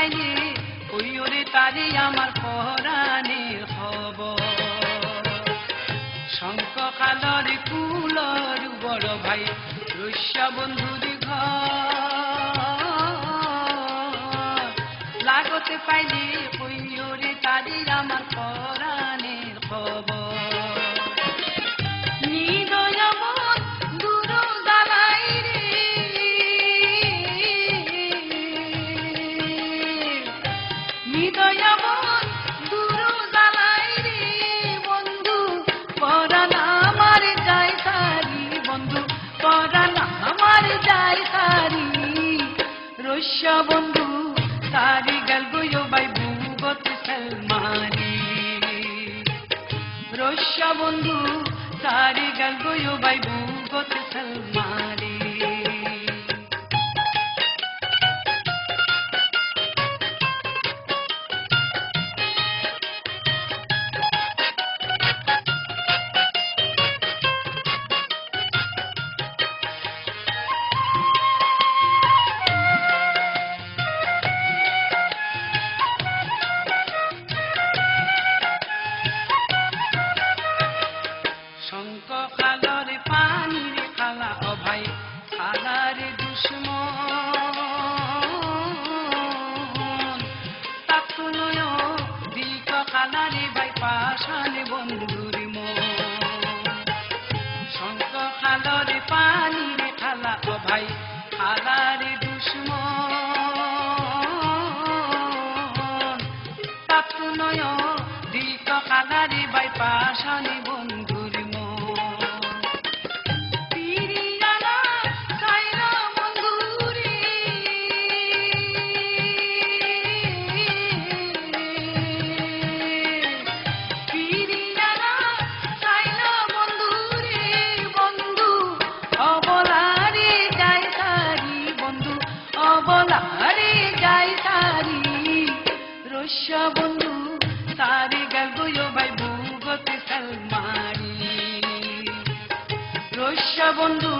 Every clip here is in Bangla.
পাইলে ওইরে তারি আমার পরানি খবর। শঙ্খ কালর কুলর বড় ভাই রস্য বন্ধুর ঘর। লাগতে পাইলে ওইরে তারি আমার পরাণের রস্য বন্ধু সারি গল গয়ো বাই বুগত সলমানি রস্য বন্ধু দিক কানারি ভাই পাশানে বন্ধুর মন রস্য বন্ধু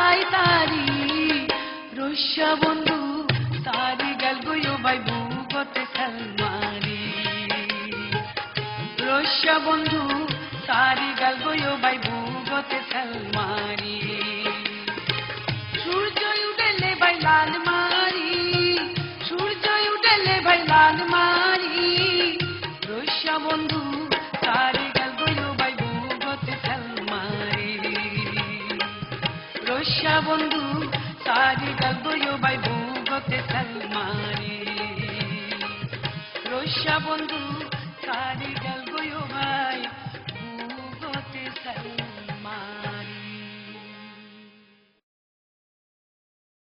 সাই তারি। রস্য বন্ধু, তারি গল গয়ো বাই বুগতে সলমারি রস্য বন্ধু, তারি গল গয়ো বাই বুগতে সলমারি সূর্য উঠেলে ভাই লাল মারি সূর্য উঠেলে ভাই লাল মারি। রস্য বন্ধু, তারি আয়সা বন্ধু সারি গল্পয় বাই বুগতে সালমারে রোষা বন্ধু সারি গল্পয় বাই